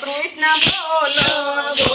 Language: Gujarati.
કૃષ્ણ બોલો.